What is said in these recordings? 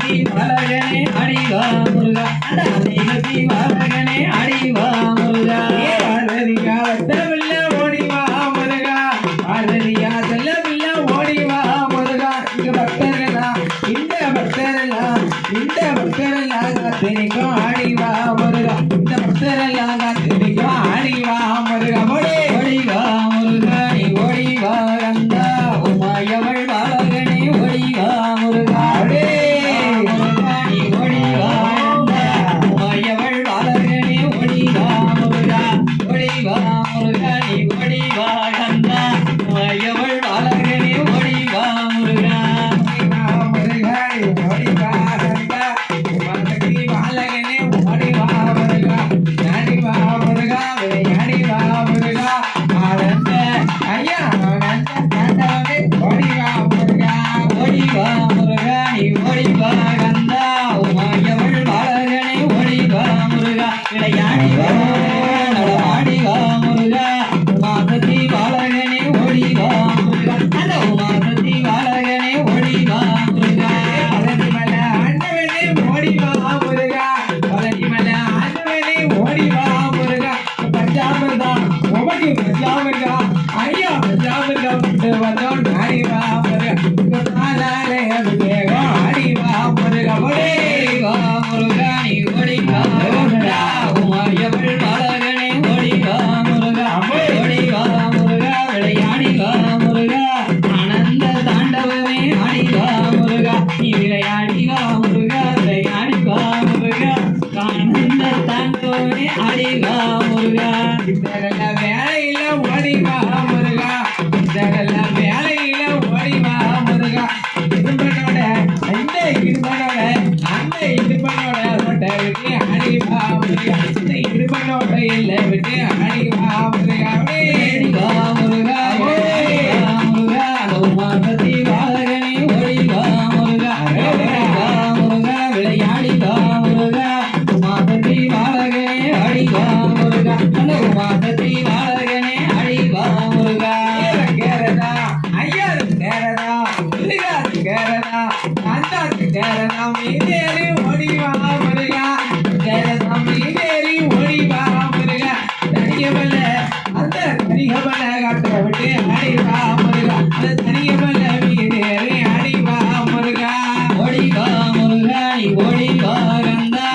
தெய்வத்தி மலகனே அடிவா முருகா அந்த அடிவா முருகா சபையில் விட்டு அடிவா முருகாவே அடிவா முருகா முருகா. கௌமா சதி வாகனே ஒழிவா முருகா. முருகா முருகா. விளையாடிவா முருகா. உமா சதி வாகனே அடிவா முருகா உமா சதி வாகனே அடிவா கேரதா கேரதா முருகாத்து கேரதா கந்தாத்து முருகா. கேரதா மீதே தனியவல்ல அந்த தனிகவல காட்ட விட்டு அடிவா முருகா. அந்த தனியவல்ல வீடு அடிவா முருகா. ஓடிகா முருகா நீ ஓடிகா கந்தா.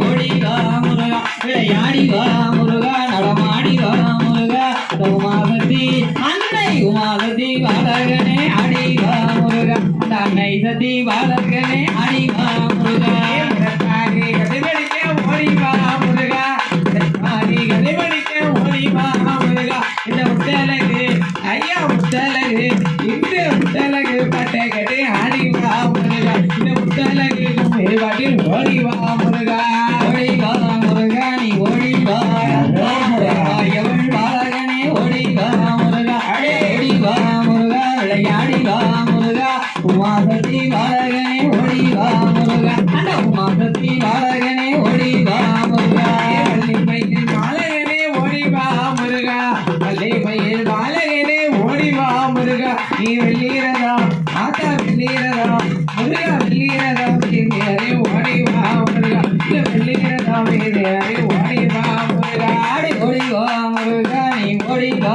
ஓடிகா முருகா. விளையாடிகா முருகா நடமாடிகா முருகா. உமாபதி அன்னை உமாபதி பாலகனே அடிகா முருகா. அந்த அன்னை சதி பாலகனே அடிகா முருகா. இந்த முத்தலகு ஐயா முத்தலகு இந்த முத்தலகு பட்டை கட்டி ஹனிவா முருகா இந்த முத்தலகு பாட்டில் ஓடிவா முருகா ஓடிவா முருகா நீ ஓடிவா எவள் பாலகனே ஓடிவா முருகா அடே ஓடிவா முருகா விளையாடிவா முருகா உமா சத்திவா நீ வெள்ளீரதா மாதா வெள்ளீரதா முருகா வெள்ளீரதா தேவியாரே ஓடி வா முருகா. வெள்ளீரதா தேவியாரே ஓடி வா முருகா. ஆடி முருகா நீ முருகா.